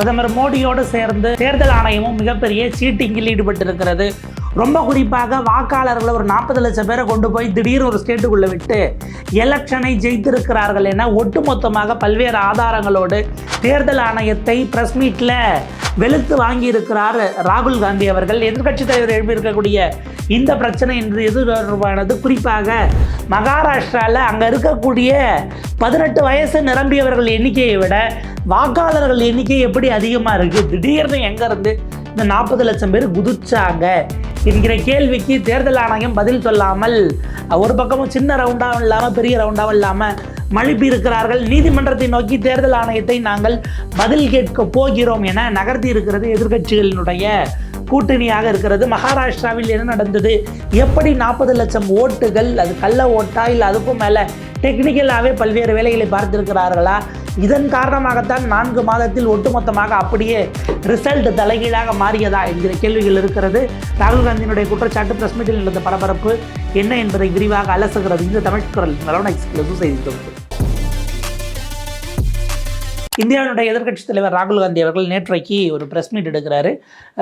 பிரதமர் மோடியோடு சேர்ந்து தேர்தல் ஆணையமும் மிகப்பெரிய சீட்டிங்கில் ஈடுபட்டிருக்கிறது. ரொம்ப குறிப்பாக வாக்காளர்களை ஒரு நாற்பது லட்சம் பேரை கொண்டு போய் திடீர்னு ஒரு ஸ்டேட்டுக்குள்ளே விட்டு எலெக்ஷனை ஜெயித்திருக்கிறார்கள் என ஒட்டுமொத்தமாக பல்வேறு ஆதாரங்களோடு தேர்தல் ஆணையத்தை ப்ரெஸ் மீட்டில் வெளுத்து வாங்கியிருக்கிறார் ராகுல் காந்தி அவர்கள். எதிர்க்கட்சித் தலைவர் எழுப்பியிருக்கக்கூடிய இந்த பிரச்சனை என்று எது தொடர்பானது குறிப்பாக மகாராஷ்டிராவில் அங்கே இருக்கக்கூடிய பதினெட்டு வயசு நிரம்பியவர்கள் எண்ணிக்கையை விட வாக்காளர்கள் எண்ணிக்கை எப்படி அதிகமாக இருக்குது திடீர்னு எங்கேருந்து இந்த நாற்பது லட்சம் பேர் குதிச்சாங்க? என்கிற கேள்விக்கு தேர்தல் ஆணையம் பதில் சொல்லாமல் ஒரு பக்கமும் சின்ன ரவுண்டாகவும் இல்லாமல் பெரிய ரவுண்டாகவும் இல்லாமல் மழுப்பி இருக்கிறார்கள். நீதிமன்றத்தை நோக்கி தேர்தல் ஆணையத்தை நாங்கள் பதில் கேட்க போகிறோம் என நகர்த்தி இருக்கிறது எதிர்க்கட்சிகளினுடைய கூட்டணியாக இருக்கிறது. மகாராஷ்டிராவில் என்ன நடந்தது? எப்படி நாற்பது லட்சம் ஓட்டுகள் அது கள்ள ஓட்டா இல்லை அதுக்கும் மேலே டெக்னிக்கலாகவே பல்வேறு வேலைகளை பார்த்திருக்கிறார்களா? இதன் காரணமாகத்தான் நான்கு மாதத்தில் ஒட்டுமொத்தமாக அப்படியே ரிசல்ட் தலைகீழாக மாறியதா என்கிற கேள்விகள் இருக்கிறது. ராகுல் காந்தியினுடைய குற்றச்சாட்டு பிரஸ் மீட்டில் நடந்த பரபரப்பு என்ன என்பதை விரிவாக அலசுகிறது இந்த தமிழ் குரல். நலவன எக்ஸ்பிரஸும் செய்தி தொகுப்பு. இந்தியாவினுடைய எதிர்கட்சி தலைவர் ராகுல் காந்தி அவர்கள் நேற்றைக்கு ஒரு பிரஸ் மீட் எடுக்கிறாரு.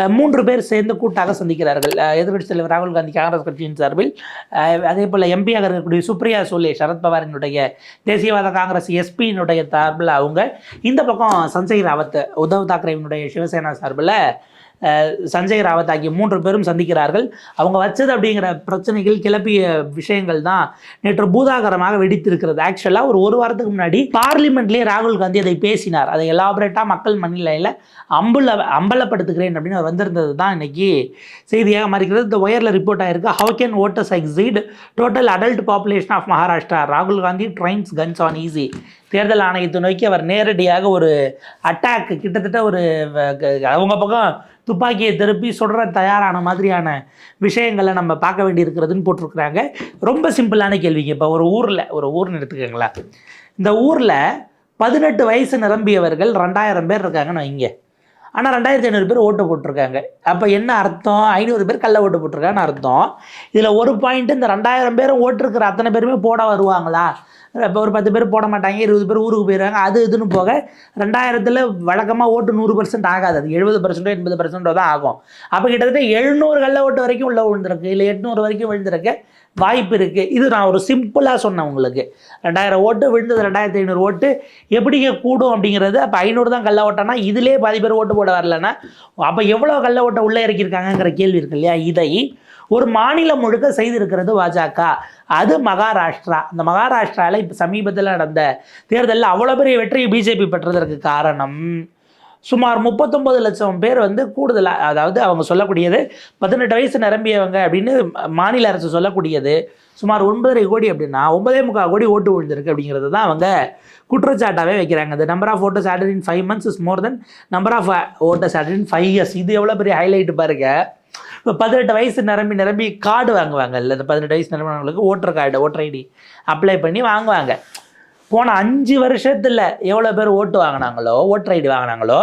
மூன்று பேர் சேர்ந்து கூட்டாக சந்திக்கிறார்கள். அஹ் எதிர்க்கட்சித் தலைவர் ராகுல் காந்தி காங்கிரஸ் கட்சியின் சார்பில். அதே போல் எம்பியாக இருக்கக்கூடிய சுப்ரியா சோலே சரத்பவாரினுடைய தேசியவாத காங்கிரஸ் எஸ்பியினுடைய சார்பில் அவங்க. இந்த பக்கம் சஞ்சய் ராவத் உத்தவ் தாக்கரேவினுடைய சிவசேனா சார்பில் சஞ்சய் ராவத் ஆகிய மூன்று பேரும் சந்திக்கிறார்கள். அவங்க வச்சது அப்படிங்கிற பிரச்சனைகள் கிளப்பிய விஷயங்கள் தான் நேற்று பூதாகரமாக வெடித்திருக்கிறது. ஆக்சுவலாக ஒரு ஒரு வாரத்துக்கு முன்னாடி பார்லிமெண்ட்லேயே ராகுல் காந்தி அதை பேசினார். அதை எலாபரேட்டாக மக்கள் மண்ணிலையில் அம்புல அம்பலப்படுத்துகிறேன் அப்படின்னு அவர் வந்திருந்தது தான் இன்னைக்கு செய்தியாக மாறிக்கிறது. இந்த ஒயரில் ரிப்போர்ட் ஆயிருக்கு. How can voters exceed total adult population of Maharashtra ராகுல் Gandhi trains guns on EC தேர்தல் ஆணையத்தை நோக்கி அவர் நேரடியாக ஒரு அட்டாக் கிட்டத்தட்ட ஒரு க- அவங்க பக்கம் துப்பாக்கியை திருப்பி சுடுற தயாரான மாதிரியான விஷயங்களை நம்ம பார்க்க வேண்டியிருக்கிறதுன்னு போட்டிருக்கிறாங்க. ரொம்ப சிம்பிளான கேள்விங்க. இப்போ ஒரு ஊரில் ஒரு ஊர்னு எடுத்துக்கோங்களேன். இந்த ஊரில் பதினெட்டு வயசு நிரம்பியவர்கள் ரெண்டாயிரம் பேர் இருக்காங்கன்னு வைங்க. ஆனால் ரெண்டாயிரத்தி ஐநூறு பேர் ஓட்டு போட்டிருக்காங்க. அப்போ என்ன அர்த்தம்? ஐநூறு பேர் கள்ள ஓட்டு போட்டிருக்காங்கன்னு அர்த்தம். இதில் ஒரு பாயிண்ட் இந்த ரெண்டாயிரம் பேரும் ஓட்டிருக்கிற அத்தனை பேருமே போட வருவாங்களா? இப்போ ஒரு பத்து பேர் போட மாட்டாங்க இருபது பேர் ஊருக்கு போயிடுறாங்க அது இதுன்னு போக ரெண்டாயிரத்தில் வழக்கமாக ஓட்டு நூறு பர்சன்ட் ஆகாது. அது எழுபது பர்சன்டோ எண்பது பர்சன்டோ தான் ஆகும். அப்போ கிட்டத்தட்ட எழுநூறு கள்ள ஓட்டு வரைக்கும் உள்ள விழுந்திருக்கு இல்லை எட்நூறு வரைக்கும் விழுந்திருக்கு வாய்ப்பு இருக்குது இது நான் ஒரு சிம்பிளாக சொன்னேன் உங்களுக்கு. ரெண்டாயிரம் ஓட்டு விழுந்தது ரெண்டாயிரத்தி ஐநூறு ஓட்டு எப்படிங்க கூடும் அப்படிங்கிறது அப்போ ஐநூறு தான் கள்ள ஓட்டனா இதிலே பாதி பேர் ஓட்டு போட வரலன்னா அப்போ எவ்வளோ கள்ள ஓட்டை உள்ளே இறக்கியிருக்காங்கங்கிற கேள்வி இருக்கு இல்லையா? இதை ஒரு மாநிலம் முழுக்க செய்திருக்கிறது பாஜக அது மகாராஷ்டிரா. அந்த மகாராஷ்டிராவில் இப்போ சமீபத்தில் நடந்த தேர்தலில் அவ்வளோ பெரிய வெற்றியை பிஜேபி பெற்றதற்கு காரணம். சுமார் முப்பத்தொம்பது லட்சம் பேர் வந்து கூடுதலாக அதாவது அவங்க சொல்லக்கூடியது பதினெட்டு வயசு நிரம்பியவங்க அப்படின்னு மாநில அரசு சொல்லக்கூடியது. சுமார் ஒன்பதரை கோடி அப்படின்னா ஒன்பதே முக்கால் கோடி ஓட்டு விழுந்திருக்கு அப்படிங்கிறது தான் அவங்க குற்றச்சாட்டாகவே வைக்கிறாங்க. இந்த number of voters added in five months is more than number of voters added in five years இது எவ்வளோ பெரிய ஹைலைட் பாருங்கள் இப்போ பதினெட்டு வயசு நிரம்பி நிரம்பி கார்டு வாங்குவாங்க இல்லை இந்த பதினெட்டு வயசு நிரம்பினவங்களுக்கு voter card voter ID apply பண்ணி வாங்குவாங்க. போன அஞ்சு வருஷத்தில் எவ்வளோ பேர் ஓட்டு வாங்கினாங்களோ ஓட்டர் ஐடி வாங்கினாங்களோ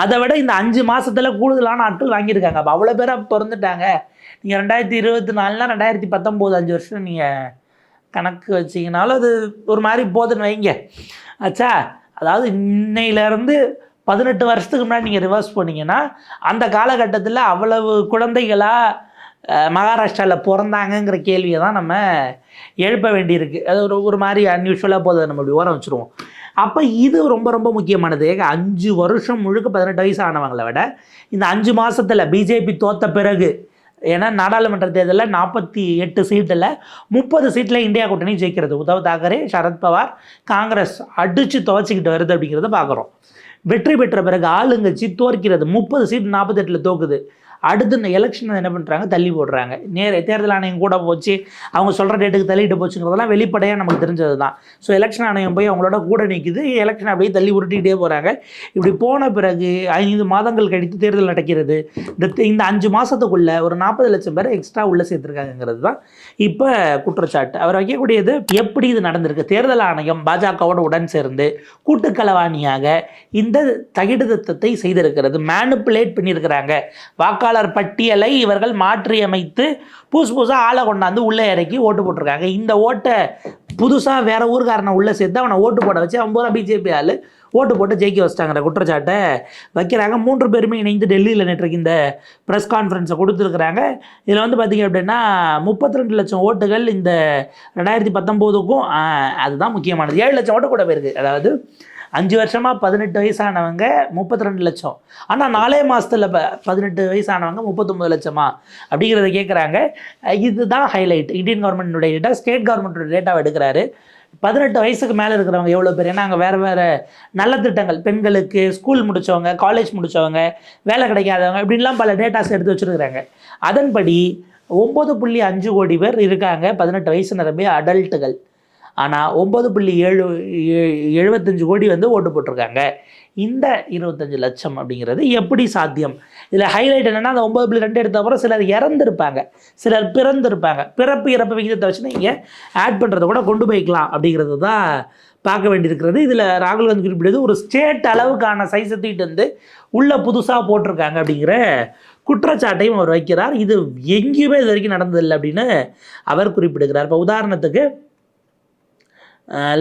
அதை விட இந்த அஞ்சு மாதத்தில் கூடுதலான ஆட்கள் வாங்கியிருக்காங்க. அப்போ அவ்வளோ பேராக பிறந்துட்டாங்க. நீங்கள் ரெண்டாயிரத்தி இருபத்தி நாலுனா ரெண்டாயிரத்தி பத்தொம்போது அஞ்சு வருஷம் நீங்கள் கணக்கு வச்சிங்கனாலும் அது ஒரு மாதிரி போதுன்னு வைங்க. ஆச்சா அதாவது இன்னையிலேருந்து பதினெட்டு வருஷத்துக்கு முன்னாடி நீங்கள் ரிவர்ஸ் போனீங்கன்னா அந்த காலகட்டத்தில் அவ்வளவு குழந்தைகளாக மகாராஷ்டிராவில் பிறந்தாங்கங்கிற கேள்வியை தான் நம்ம எழுப்ப வேண்டியிருக்கு. அது ஒரு ஒரு மாதிரி அன்யூஷுவலாக போதை நம்ம இப்படி ஓரம் வச்சுருவோம். அப்போ இது ரொம்ப ரொம்ப முக்கியமானது. ஏங்க அஞ்சு வருஷம் முழுக்க பதினெட்டு வயசு ஆனவங்களை விட இந்த அஞ்சு மாதத்தில் பிஜேபி தோத்த பிறகு ஏன்னா நாடாளுமன்ற தேர்தலில் நாற்பத்தி எட்டு சீட்டில் முப்பது சீட்டில் இந்தியா கூட்டணி ஜெயிக்கிறது. உத்தவ் தாக்கரே சரத்பவார் காங்கிரஸ் அடித்து துவச்சிக்கிட்டு வருது அப்படிங்கிறத பார்க்குறோம் வெற்றி பெற்ற பிறகு ஆளுங்கட்சி தோற்கிறது. முப்பது சீட் நாற்பத்தெட்டில் தோக்குது. அடுத்து இந்த எலெக்ஷன் என்ன பண்ணுறாங்க தள்ளி போடுறாங்க. நேர தேர்தல் ஆணையம் கூட போச்சு. அவங்க சொல்கிற டேட்டுக்கு தள்ளிட்டு போச்சுங்கிறதெல்லாம் வெளிப்படையாக நமக்கு தெரிஞ்சது தான் ஸோ எலெக்ஷன் ஆணையம் போய் அவங்களோட கூட நிற்குது எலெக்ஷன் அப்படியே தள்ளி உருட்டிகிட்டே போகிறாங்க இப்படி போன பிறகு ஐந்து மாதங்கள் கழித்து தேர்தல் நடக்கிறது. இந்த இந்த அஞ்சு மாதத்துக்குள்ளே ஒரு நாற்பது லட்சம் பேர் எக்ஸ்ட்ரா உள்ளே சேர்த்துருக்காங்கிறது தான் இப்போ குற்றச்சாட்டு. அவர் வைக்கக்கூடியது எப்படி இது நடந்திருக்கு? தேர்தல் ஆணையம் பாஜகவோட உடன் சேர்ந்து கூட்டுக்களவாணியாக இந்த தகிடுதத்தை செய்திருக்கிறது. மேனுப்புலேட் பண்ணியிருக்கிறாங்க. வாக்காளர் பட்டியலை இவர்கள் மாற்றியமைத்து புதுசு புதுசாக ஆளை கொண்டாந்து உள்ளே இறக்கி ஓட்டு போட்டிருக்காங்க. இந்த ஓட்டை புதுசாக வேற ஊர்காரனை உள்ளே சேர்த்து அவனை ஓட்டு போட வச்சு அவன் பூரா பிஜேபி ஆள் ஓட்டு போட்டு ஜெயிக்க வச்சிட்டாங்கிற குற்றச்சாட்டை வைக்கிறாங்க. மூன்று பேருமே இணைந்து டெல்லியில் நேற்றுக்கு இந்த ப்ரெஸ் கான்ஃபரன்ஸை கொடுத்துருக்குறாங்க. இதில் வந்து பார்த்திங்க அப்படின்னா முப்பத்தி ரெண்டு லட்சம் ஓட்டுகள் இந்த ரெண்டாயிரத்தி பத்தொம்போதுக்கும் அதுதான் முக்கியமானது. ஏழு லட்சம் ஓட்டு கூட போயிருக்கு. அதாவது அஞ்சு வருஷமாக பதினெட்டு வயசானவங்க முப்பத்தி ரெண்டு லட்சம். ஆனால் நாலே மாதத்தில் ப பதினெட்டு வயசானவங்க முப்பத்தொம்பது லட்சமா? அப்படிங்கிறத கேட்குறாங்க இதுதான் ஹைலைட் இந்தியன் கவர்மெண்ட்டுடைய டேட்டா ஸ்டேட் கவர்மெண்ட்டோட டேட்டாவை எடுக்கிறாரு. பதினெட்டு வயசுக்கு மேலே இருக்கிறவங்க எவ்வளோ பேர்? ஏன்னா அங்கே வேறு வேறு நல்ல திட்டங்கள். பெண்களுக்கு ஸ்கூல் முடித்தவங்க காலேஜ் முடித்தவங்க வேலை கிடைக்காதவங்க இப்படின்லாம் பல டேட்டாஸ் எடுத்து வச்சுருக்குறாங்க. அதன்படி ஒம்பது புள்ளி அஞ்சு கோடி பேர் இருக்காங்க பதினெட்டு வயசு நிரம்பிய அடல்ட்டுகள் ஆனால் ஒம்பது புள்ளி ஏழு ஏ- எழுபத்தஞ்சு கோடி வந்து ஓட்டு போட்டிருக்காங்க. இந்த இருபத்தஞ்சு லட்சம் அப்படிங்கிறது எப்படி சாத்தியம்? இதில் ஹைலைட் என்னென்னா அந்த ஒம்பது புள்ளி ரெண்டு எடுத்த அப்புறம் சிலர் இறந்துருப்பாங்க. சிலர் பிறந்திருப்பாங்க. பிறப்பு இறப்பு விகிதத்தை வச்சு நீங்கள் ஆட் பண்ணுறத கூட கொண்டு போய்க்கலாம் அப்படிங்கிறது தான் பார்க்க வேண்டியிருக்கிறது. இதில் ராகுல் காந்தி குறிப்பிட்டது ஒரு ஸ்டேட் அளவுக்கான சைஸை தூக்கிட்டு வந்து உள்ளே புதுசாக போட்டிருக்காங்க அப்படிங்கிற குற்றச்சாட்டையும் அவர் வைக்கிறார். இது எங்கேயுமே இது வரைக்கும் நடந்ததில்லை அப்படின்னு அவர் குறிப்பிடுகிறார். இப்போ உதாரணத்துக்கு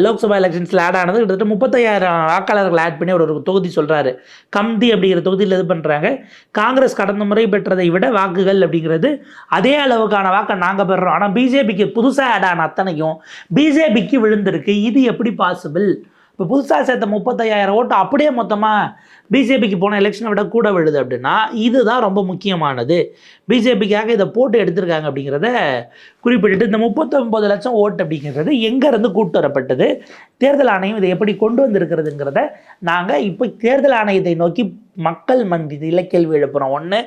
லோக்சபா எலெக்ஷன்ஸில் ஆட் ஆனது கிட்டத்தட்ட முப்பத்தையாயிரம் வாக்காளர்கள் ஆட் பண்ணி அவர் ஒரு தொகுதி சொல்கிறாரு கம்தி அப்படிங்கிற தொகுதியில் இது பண்ணுறாங்க காங்கிரஸ் கடந்த முறை பெற்றதை விட வாக்குகள் அப்படிங்கிறது அதே அளவுக்கான வாக்கை நாங்கள் பெறுறோம். ஆனால் பிஜேபிக்கு புதுசாக ஆட் ஆன அத்தனையும் பிஜேபிக்கு விழுந்திருக்கு. இது எப்படி பாசிபிள் இப்போ புதுசாக சேர்த்த முப்பத்தையாயிரம் ஓட்டு அப்படியே மொத்தமாக பிஜேபிக்கு போன எலெக்ஷனை விட கூட விழுது அப்படின்னா இதுதான் ரொம்ப முக்கியமானது. பிஜேபிக்காக இதை போட்டு எடுத்திருக்காங்க அப்படிங்கிறத குறிப்பிட்டுட்டு இந்த முப்பத்தொம்பது லட்சம் ஓட்டு அப்படிங்கிறது எங்கேருந்து கூட்டு வரப்பட்டது? தேர்தல் ஆணையம் இதை எப்படி கொண்டு வந்திருக்கிறதுங்கிறத நாங்கள் இப்போ தேர்தல் ஆணையத்தை நோக்கி மக்கள் மன்றத்தில் கேள்வி எழுப்புகிறோம் ஒன்று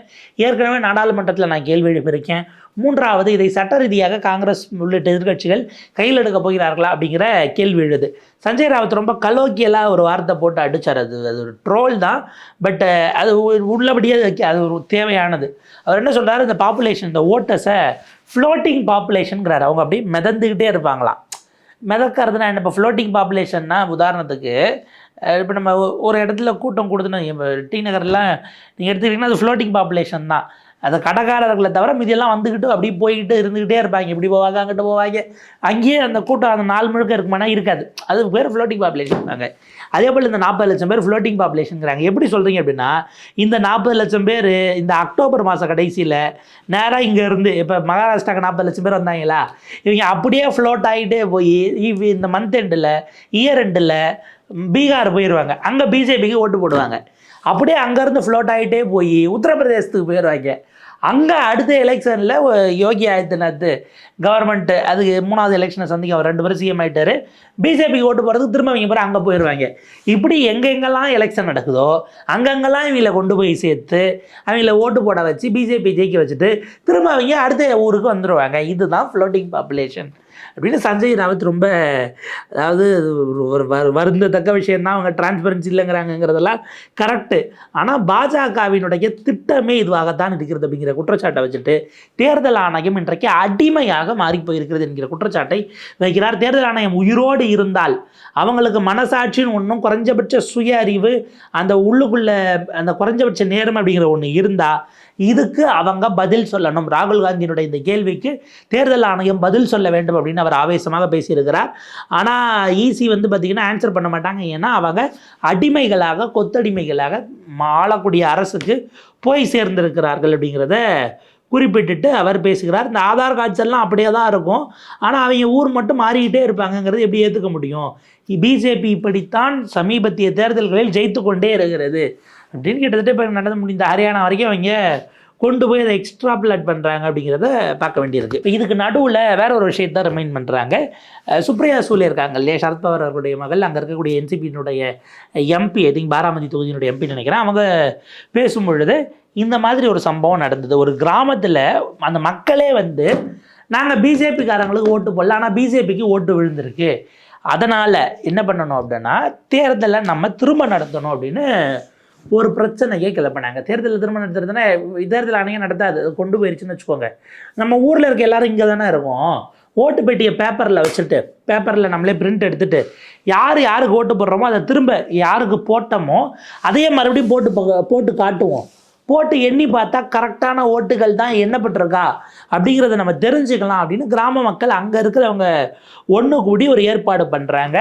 ஏற்கனவே நாடாளுமன்றத்தில் நான் கேள்வி எழுப்பியிருக்கேன். மூன்றாவது இதை சட்ட ரீதியாக காங்கிரஸ் உள்ளிட்ட எதிர்க்கட்சிகள் கையில் எடுக்க போகிறார்களா அப்படிங்கிற கேள்வி எழுது. சஞ்சய் ராவத் ரொம்ப கலோக்கியலாக ஒரு வார்த்தை போட்டு அடித்தார் அது அது ஒரு ட்ரோல் தான். பட் uh, அது உள்ளபடியே அது ஒரு தேவையானது. அவர் என்ன சொல்றாரு? இந்த பாப்புலேஷன் இந்த ஓட்டஸை ஃப்ளோட்டிங் பாப்புலேஷனுங்கிறாரு அவங்க அப்படியே மிதந்துக்கிட்டே இருப்பாங்களாம். மிதக்கிறதுனா என்ன? இப்போ ஃப்ளோட்டிங் பாப்புலேஷன்னா உதாரணத்துக்கு இப்போ நம்ம ஒரு இடத்துல கூட்டம் கொடுத்துனா இப்போ டி நகர்லாம் நீங்கள் எடுத்துக்கிட்டிங்கன்னா அது ஃப்ளோட்டிங் பாப்புலேஷன் தான். அது கடைக்காரர்களை தவிர மீதியெல்லாம் வந்துக்கிட்டு அப்படியே போய்கிட்டு இருந்துக்கிட்டே இருப்பாங்க. இப்படி போவாங்க அங்கிட்டு போவாங்க. அங்கேயே அந்த கூட்டம் அந்த நாள் முழுக்க இருக்குமானா இருக்காது. அது பேர் ஃப்ளோட்டிங் பாப்புலேஷன் தாங்க அதே போல் இந்த நாற்பது லட்சம் பேர் ஃப்ளோட்டிங் பாப்புலேஷனுங்கிறாங்க எப்படி சொல்கிறீங்க அப்படின்னா இந்த நாற்பது லட்சம் பேர் இந்த அக்டோபர் மாத கடைசியில் நேராக இங்கே இருந்து இப்போ மகாராஷ்டிராக்கு நாற்பது லட்சம் பேர் வந்தாங்களா? இவங்க அப்படியே ஃப்ளோட் ஆகிட்டே போய் இந்த மந்த் எண்டில் இயர் எண்டில் பீகார் போயிடுவாங்க அங்கே பிஜேபிக்கு ஓட்டு போடுவாங்க. அப்படியே அங்கேருந்து ஃப்ளோட் ஆகிட்டே போய் உத்தரப்பிரதேசத்துக்கு போயிடுவாங்க அங்கே அடுத்த எலெக்ஷனில் யோகி ஆதித்யநாத் கவர்மெண்ட்டு அதுக்கு மூணாவது எலெக்ஷனை சந்திக்க அவர் ரெண்டு பேரும் சிஎம் ஆகிட்டார் பிஜேபிக்கு ஓட்டு போகிறதுக்கு திரும்ப இவங்க போகிற அங்கே போயிடுவாங்க இப்படி எங்கெங்கெல்லாம் எலெக்ஷன் நடக்குதோ அங்கங்கெல்லாம் இவங்களை கொண்டு போய் சேர்த்து அவங்கள ஓட்டு போட வச்சு பிஜேபி ஜெயிக்க வச்சுட்டு திரும்ப அவங்க அடுத்த ஊருக்கு வந்துடுவாங்க இதுதான் ஃப்ளோட்டிங் பாப்புலேஷன் அப்படின்னு சஞ்சய் ராவத் ரொம்ப அதாவது ஒரு- ஒரு வரு- வருந்தத்தக்க விஷயந்தான் அவங்க டிரான்ஸ்பரன்சி இல்லைங்கிறாங்கங்கிறதெல்லாம் கரெக்டு ஆனால் பாஜகவினுடைய திட்டமே இதுவாகத்தான் இருக்கிறது அப்படிங்கிற குற்றச்சாட்டை வச்சுட்டு தேர்தல் ஆணையம் இன்றைக்கு அடிமையாக மாறி போயிருக்கிறது என்கிற குற்றச்சாட்டை வைக்கிறார். தேர்தல் ஆணையம் உயிரோடு இருந்தால் அவங்களுக்கு மனசாட்சின்னு ஒன்றும் குறைஞ்சபட்ச சுய அறிவு அந்த உள்ளுக்குள்ள அந்த குறைஞ்சபட்ச நேரம் அப்படிங்கிற ஒன்று இருந்தால் இதுக்கு அவங்க பதில் சொல்லணும். ராகுல் காந்தியினுடைய இந்த கேள்விக்கு தேர்தல் ஆணையம் பதில் சொல்ல வேண்டும் அப்படின்னு அவர் ஆவேசமாக பேசியிருக்கிறார். ஆனால் ஈசி வந்து பார்த்திங்கன்னா ஆன்சர் பண்ண மாட்டாங்க. ஏன்னா அவங்க அடிமைகளாக கொத்தடிமைகளாக ஆளக்கூடிய அரசுக்கு போய் சேர்ந்திருக்கிறார்கள் அப்படிங்கிறத குறிப்பிட்டுட்டு அவர் பேசுகிறார். இந்த ஆதார் கார்ட்ஸ் எல்லாம் அப்படியே தான் இருக்கும். ஆனால் அவங்க ஊர் மட்டும் மாறிக்கிட்டே இருப்பாங்கங்கிறது எப்படி ஏற்றுக்க முடியும்? பிஜேபி இப்படித்தான் சமீபத்திய தேர்தல்களில் ஜெயித்து கொண்டே இருக்கிறது. அப்படின்னு கிட்டத்தட்ட இப்போ நடந்து முடிந்த ஹரியானா வரைக்கும் அவங்க கொண்டு போய் அதை எக்ஸ்ட்ராப்லேட் பண்ணுறாங்க அப்படிங்கிறத பார்க்க வேண்டியிருக்கு. இப்போ இதுக்கு நடுவில் வேற ஒரு விஷயத்தை ரிமைண்ட் பண்ணுறாங்க சுப்ரியா சூலே இருக்காங்க இல்லையா? சரத்பவார் அவர்களுடைய மகள். அங்கே இருக்கக்கூடிய என்சிபியினுடைய எம்பி ஐ திங்க் பாராமதி தொகுதியினுடைய எம்பி நினைக்கிறேன். அவங்க பேசும் பொழுது இந்த மாதிரி ஒரு சம்பவம் நடந்தது. ஒரு கிராமத்தில் அந்த மக்களே வந்து நாங்கள் பிஜேபிக்காரங்களுக்கு ஓட்டு போடல. ஆனால் பிஜேபிக்கு ஓட்டு விழுந்திருக்கு. அதனால் என்ன பண்ணணும் அப்படின்னா தேர்தலை நம்ம திரும்ப நடத்தணும் அப்படின்னு ஒரு பிரச்சனையே கிளப்பினாங்க. தேர்தலில் திரும்ப நடத்துறதுன்னா தேர்தல் ஆணையம் நடத்தாது? கொண்டு போயிருச்சுன்னு வச்சுக்கோங்க. நம்ம ஊரில் இருக்க எல்லாரும் இங்கே தானே இருக்கோம். ஓட்டு பெட்டியை பேப்பரில் வச்சுட்டு பேப்பரில் நம்மளே பிரிண்ட் எடுத்துட்டு யார் யாருக்கு ஓட்டு போடுறோமோ அதை திரும்ப யாருக்கு போட்டோமோ அதையே மறுபடியும் போட்டு போ- போட்டு காட்டுவோம். போட்டு எண்ணி பார்த்தா கரெக்டான ஓட்டுகள் தான் எண்ணப்பட்டிருக்கா? அப்படிங்கிறத நம்ம தெரிஞ்சுக்கலாம் அப்படின்னு கிராம மக்கள் அங்கே இருக்கிறவங்க ஒன்று கூடி ஒரு ஏற்பாடு பண்ணுறாங்க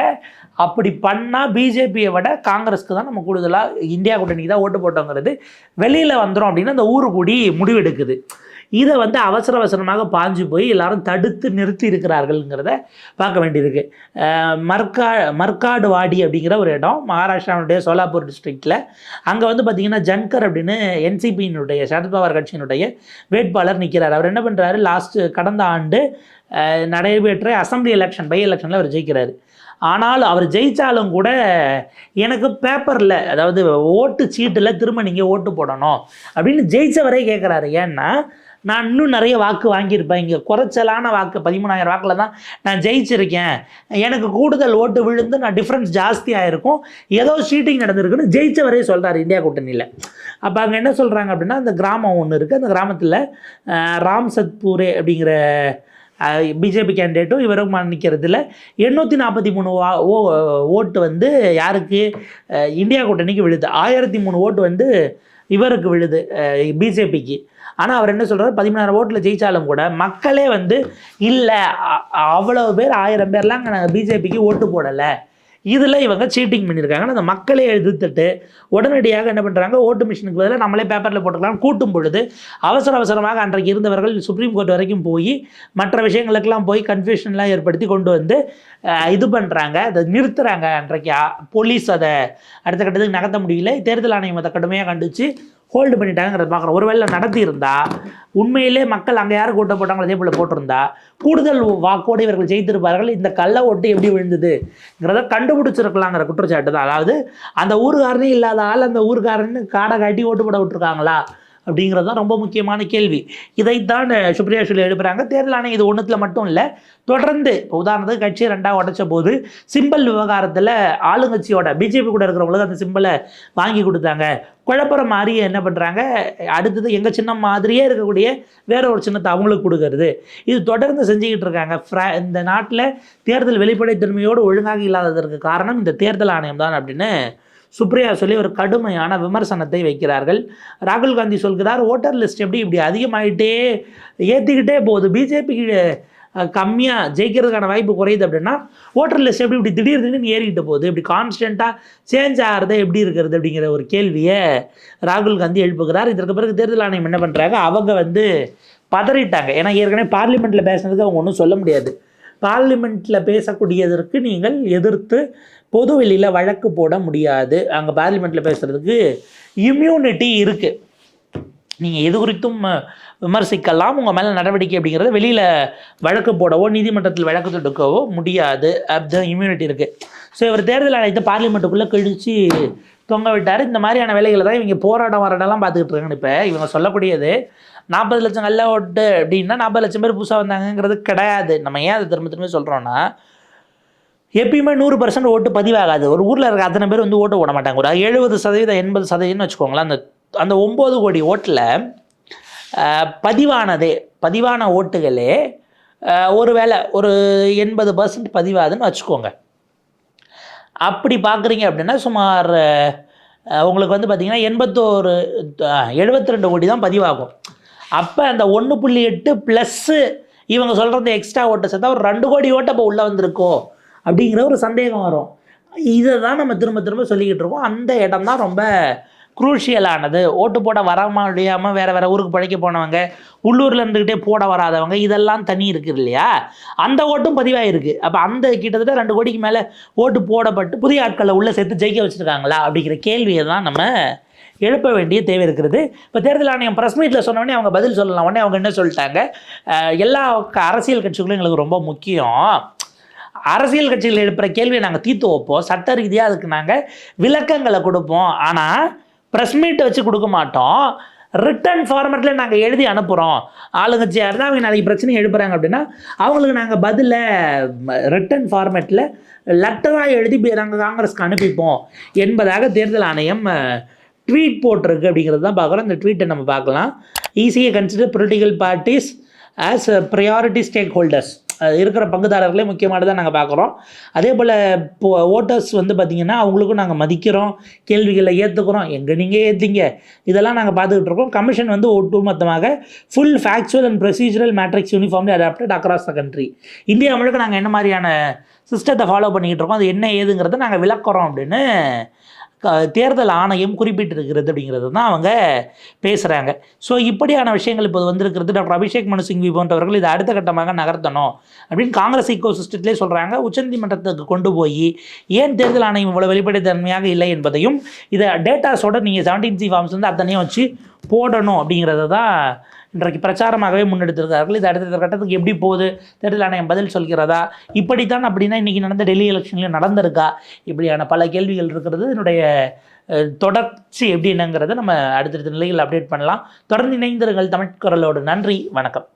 அப்படி பண்ணால் பிஜேபியை விட காங்கிரஸ்க்கு தான் நம்ம கூடுதலாக இந்தியா கூட்டணிக்கு தான் ஓட்டு போட்டோங்கிறது வெளியில் வந்துடும் அப்படின்னா அந்த ஊரு கூடி முடிவெடுக்குது. இதை வந்து அவசர அவசரமாக பாஞ்சு போய் எல்லாரும் தடுத்து நிறுத்தி இருக்கிறார்கள்ங்கிறத பார்க்க வேண்டியிருக்கு. அஹ் மர்கா மர்காடு வாடி அப்படிங்கிற ஒரு இடம் மகாராஷ்டிராவுடைய சோலாப்பூர் டிஸ்ட்ரிக்டில் அங்கே வந்து பார்த்திங்கன்னா ஜன்கர் அப்படின்னு என்சிபியினுடைய சரத்பவார் கட்சியினுடைய வேட்பாளர் நிற்கிறார் அவர் என்ன பண்ணுறாரு லாஸ்ட்டு கடந்த ஆண்டு நடைபெற்ற அசம்பிளி எலெக்ஷன் பை எலெக்ஷனில் அவர் ஜெயிக்கிறார். ஆனால் அவர் ஜெயித்தாலும் கூட எனக்கு பேப்பரில் அதாவது ஓட்டு சீட்டில் திரும்ப நீங்கள் ஓட்டு போடணும். அப்படின்னு ஜெயிச்சவரே கேட்குறாரு ஏன்னா நான் இன்னும் நிறைய வாக்கு வாங்கியிருப்பேன். இங்கே குறைச்சலான வாக்கு பதிமூணாயிரம் வாக்கில் தான் நான் ஜெயிச்சிருக்கேன். எனக்கு கூடுதல் ஓட்டு விழுந்து நான் டிஃப்ரென்ஸ் ஜாஸ்தியாக இருக்கும் ஏதோ சீட்டிங் நடந்திருக்குன்னு ஜெயிச்சவரே சொல்கிறார் இந்தியா கூட்டணியில். அப்போ அங்கே என்ன சொல்கிறாங்க அப்படின்னா அந்த கிராமம் ஒன்று இருக்குது அந்த கிராமத்தில் ராம் சத்பூரே அப்படிங்கிற பிஜேபி கேண்டிடேட்டும் இவரும் நிற்கிறதுல எண்ணூற்றி நாற்பத்தி மூணு வா ஓ ஓட்டு வந்து யாருக்கு? இந்தியா கூட்டணிக்கு விழுது. ஆயிரத்தி மூணு ஓட்டு வந்து இவருக்கு விழுது பிஜேபிக்கு ஆனால் அவர் என்ன சொல்கிறார் பதிமூணாயிரம் ஓட்டில் ஜெயித்தாலும் கூட மக்களே வந்து இல்லை அவ்வளோ பேர் ஆயிரம் பேர்லாம் அங்கே நாங்கள் பிஜேபிக்கு ஓட்டு போடலை. இதில் இவங்க சீட்டிங் பண்ணியிருக்காங்க. அந்த மக்களை எதிர்த்துட்டு உடனடியாக என்ன பண்ணுறாங்க ஓட்டு மிஷினுக்கு பதிலாக நம்மளே பேப்பரில் போட்டுக்கலாம். கூட்டும் பொழுது அவசர அவசரமாக அன்றைக்கு இருந்தவர்கள் சுப்ரீம் கோர்ட் வரைக்கும் போய் மற்ற விஷயங்களுக்கெல்லாம் போய் கன்ஃபியூஷன்லாம் ஏற்படுத்தி கொண்டு வந்து இது பண்ணுறாங்க அதை நிறுத்துகிறாங்க அன்றைக்கு. போலீஸ் அதை அடுத்த கட்டத்துக்கு நகர்த்த முடியல. தேர்தல் ஆணையம் அதை கடுமையாக கண்டித்து ஹோல்டு பண்ணிட்டாங்கிறத பார்க்குறோம் ஒருவேளை நடத்தியிருந்தா உண்மையிலே மக்கள் அங்கே யார் கூட்ட போட்டாங்களோ அதே போல் போட்டிருந்தா கூடுதல் வாக்கோடு இவர்கள் ஜெயித்திருப்பார்கள். இந்த கள்ள ஓட்டு எப்படி விழுந்ததுங்கிறத கண்டுபிடிச்சிருக்கலாங்கிற குற்றச்சாட்டு தான். அதாவது அந்த ஊருக்காரனே இல்லாத ஆள் அந்த ஊருக்காரன்னு காடை காட்டி ஓட்டு போட விட்டுருக்காங்களா? அப்படிங்கிறது தான் ரொம்ப முக்கியமான கேள்வி. இதைத்தான் சுப்ரியா சொல்லி எழுப்புறாங்க. தேர்தல் ஆணையம் இது ஒன்றுத்தில் மட்டும் இல்லை தொடர்ந்து இப்போ உதாரணத்துக்கு கட்சியை ரெண்டாக உடைச்ச போது சிம்பல் விவகாரத்தில் ஆளுங்கட்சியோட பிஜேபி கூட இருக்கிறவங்களுக்கு அந்த சிம்பலை வாங்கி கொடுத்தாங்க. குழப்பற மாதிரி என்ன பண்ணுறாங்க அடுத்தது எங்கள் சின்னம் மாதிரியே இருக்கக்கூடிய வேற ஒரு சின்னத்தை அவங்களுக்கு கொடுக்கறது. இது தொடர்ந்து செஞ்சுக்கிட்டு இருக்காங்க. ஃப்ரா- இந்த நாட்டில் தேர்தல் வெளிப்படைத்தன்மையோடு ஒழுங்காக இல்லாததற்கு காரணம் இந்த தேர்தல் ஆணையம் தான் அப்படின்னு சுப்ரியா சொல்லி ஒரு கடுமையான விமர்சனத்தை வைக்கிறார்கள். ராகுல் காந்தி சொல்கிறார் ஓட்டர் லிஸ்ட் எப்படி இப்படி அதிகமாகிட்டே ஏற்றிக்கிட்டே போகுது. பிஜேபிக்கு கம்மியாக ஜெயிக்கிறதுக்கான வாய்ப்பு குறையுது அப்படின்னா ஓட்டர் லிஸ்ட் எப்படி இப்படி திடீர் திடீர்னு ஏறிக்கிட்டு போகுது. இப்படி கான்ஸ்டண்ட்டாக சேஞ்ச் ஆகிறது எப்படி இருக்கிறது? அப்படிங்கிற ஒரு கேள்வியை ராகுல் காந்தி எழுப்புகிறார். இதற்கு பிறகு தேர்தல் ஆணையம் என்ன பண்ணுறாங்க அவங்க வந்து பதறிட்டாங்க. ஏன்னா ஏற்கனவே பார்லிமெண்ட்டில் பேசுனதுக்கு அவங்க ஒன்றும் சொல்ல முடியாது. பார்லிமெண்ட்டில் பேசக்கூடியதற்கு நீங்கள் எதிர்த்து பொது வெளியில் வழக்கு போட முடியாது. அங்கே பார்லிமெண்ட்டில் பேசுகிறதுக்கு இம்யூனிட்டி இருக்குது நீங்கள் எது குறித்தும் விமர்சிக்கலாம். உங்கள் மேலே நடவடிக்கை அப்படிங்கிறத வெளியில் வழக்கு போடவோ நீதிமன்றத்தில் வழக்கு தொடுக்கவோ முடியாது. அப்படிதான் இம்யூனிட்டி இருக்குது ஸோ இவர் தேர்தல் ஆணையத்தை பார்லிமெண்ட்டுக்குள்ளே கழித்து தொங்க விட்டார். இந்த மாதிரியான வேலைகளை தான் இவங்க போராட்டம் வரடெல்லாம் பார்த்துக்கிட்டு இருக்காங்க. இப்போ இவங்க சொல்லக்கூடியது நாற்பது லட்சம் கல்ல ஓட்டு அப்படின்னா நாற்பது லட்சம் பேர் புதுசாக வந்தாங்கங்கிறது கிடையாது. நம்ம ஏன் அதை திரும்ப திரும்ப சொல்கிறோன்னா எப்பயுமே நூறு பர்சன்ட் ஓட்டு பதிவாகாது. ஒரு ஊரில் இருக்க அத்தனை பேர் வந்து ஓட்டு ஓட மாட்டாங்க. ஒரு எழுபது சதவீதம் எண்பது சதவீதம்னு வச்சுக்கோங்களேன். அந்த அந்த ஒம்பது கோடி ஓட்டில் பதிவானதே பதிவான ஓட்டுகளே ஒரு வேளை ஒரு எண்பது பர்சன்ட் பதிவாதுன்னு வச்சுக்கோங்க. அப்படி பார்க்குறீங்க அப்படின்னா சுமார் உங்களுக்கு வந்து பார்த்திங்கன்னா எண்பத்தோரு எழுபத்தி ரெண்டு கோடி தான் பதிவாகும். அப்போ அந்த ஒன்று புள்ளி எட்டு ப்ளஸ்ஸு இவங்க சொல்கிறது எக்ஸ்ட்ரா ஓட்டை சேர்த்தா ஒரு ரெண்டு கோடி ஓட்டை இப்போ உள்ளே வந்திருக்கோ அப்படிங்கிற ஒரு சந்தேகம் வரும். இதை தான் நம்ம திரும்ப திரும்ப சொல்லிக்கிட்டு இருக்கோம். அந்த இடம் தான் ரொம்ப குரூஷியலானது ஓட்டு போட வர முடியாமல் வேறு வேறு ஊருக்கு பழைக்க போனவங்க உள்ளூரில் இருந்துக்கிட்டே போட வராதவங்க இதெல்லாம் தனி இருக்குது இல்லையா? அந்த ஓட்டும் பதிவாயிருக்கு. அப்போ அந்த கிட்டத்தட்ட ரெண்டு கோடிக்கு மேலே ஓட்டு போடப்பட்டு புதிய ஆட்களை உள்ளே சேர்த்து ஜெயிக்க வச்சுருக்காங்களா அப்படிங்கிற கேள்வியை தான் நம்ம எழுப்ப வேண்டிய தேவை இருக்கிறது இப்போ தேர்தல் ஆணையம் ப்ரெஸ் மீட்டில் சொன்னோடனே அவங்க பதில் சொல்லலாம். உடனே அவங்க என்ன சொல்லிட்டாங்க? எல்லா அரசியல் கட்சிகளும் எங்களுக்கு ரொம்ப முக்கியம். அரசியல் கட்சிகள் எழுப்புகிற கேள்வியை நாங்கள் தீர்த்து வைப்போம். சட்ட ரீதியாக அதுக்கு நாங்கள் விளக்கங்களை கொடுப்போம். ஆனால் ப்ரெஸ் மீட் வச்சு கொடுக்க மாட்டோம். ரிட்டன் ஃபார்மேட்டில் நாங்கள் எழுதி அனுப்புகிறோம் ஆளுங்கட்சியாக இருந்தால் அவங்க நாளைக்கு பிரச்சனை எழுப்புறாங்க அப்படின்னா அவங்களுக்கு நாங்கள் பதில ரிட்டன் ஃபார்மேட்டில் லெட்டராக எழுதி நாங்கள் காங்கிரஸ்க்கு அனுப்பிப்போம். என்பதாக தேர்தல் ஆணையம் ட்வீட் போட்டிருக்கு அப்படிங்கிறது தான் பார்க்குறோம். அந்த ட்வீட்டை நம்ம பார்க்கலாம். ஈஸியாக consider political parties as priority stakeholders இருக்கிற பங்குதாரர்களே முக்கியமானதாக நாங்கள் பார்க்குறோம் அதே போல் இப்போ ஓட்டர்ஸ் வந்து பார்த்திங்கன்னா அவங்களுக்கும் நாங்கள் மதிக்கிறோம் கேள்விகளை ஏற்றுக்கிறோம் எங்கே நீங்கள் ஏற்றிங்க இதெல்லாம் நாங்கள் பார்த்துக்கிட்டு இருக்கோம். கமிஷன் வந்து ஒட்டுமொத்தமாக full factual and procedural matrix uniformly adopted across the country India முழுக்க நாங்கள் என்ன மாதிரியான சிஸ்டத்தை ஃபாலோ பண்ணிக்கிட்டு இருக்கோம்? அது என்ன ஏதுங்கிறத நாங்கள் விளக்குறோம் அப்படின்னு தேர்தல் ஆணையம் குறிப்பிட்டிருக்கிறது அப்படிங்கிறது தான் அவங்க பேசுகிறாங்க ஸோ இப்படியான விஷயங்கள் இப்போது வந்திருக்கிறது. டாக்டர் அபிஷேக் மனு சிங்வி போன்றவர்கள் இதை அடுத்த கட்டமாக நகர்த்தணும் அப்படின்னு காங்கிரஸ் ஈகோ சிஸ்டத்திலே சொல்கிறாங்க உச்சநீதிமன்றத்துக்கு கொண்டு போய் ஏன் தேர்தல் ஆணையம் இவ்வளோ வெளிப்படைத்தன்மையாக இல்லை என்பதையும் இதை டேட்டாஸோட நீங்கள் செவன்டீன் சி ஃபார்ம்ஸ் வந்து அத்தனையும் வச்சு போடணும் அப்படிங்கிறத தான் இன்றைக்கு பிரச்சாரமாகவே முன்னெடுத்திருக்கிறார்கள். இது அடுத்த கட்டத்துக்கு எப்படி போகுது? தேர்தல் ஆணையம் பதில் சொல்கிறதா? இப்படித்தான் அப்படின்னா இன்றைக்கி நடந்த டெல்லி எலெக்ஷன்லையும் நடந்திருக்கா? இப்படியான பல கேள்விகள் இருக்கிறது. என்னுடைய தொடர்ச்சி எப்படி என்னங்கிறத நம்ம அடுத்தடுத்த நிலையில் அப்டேட் பண்ணலாம். தொடர்ந்து இணைந்திருங்கள் தமிழ் குரலோடு. நன்றி. வணக்கம்.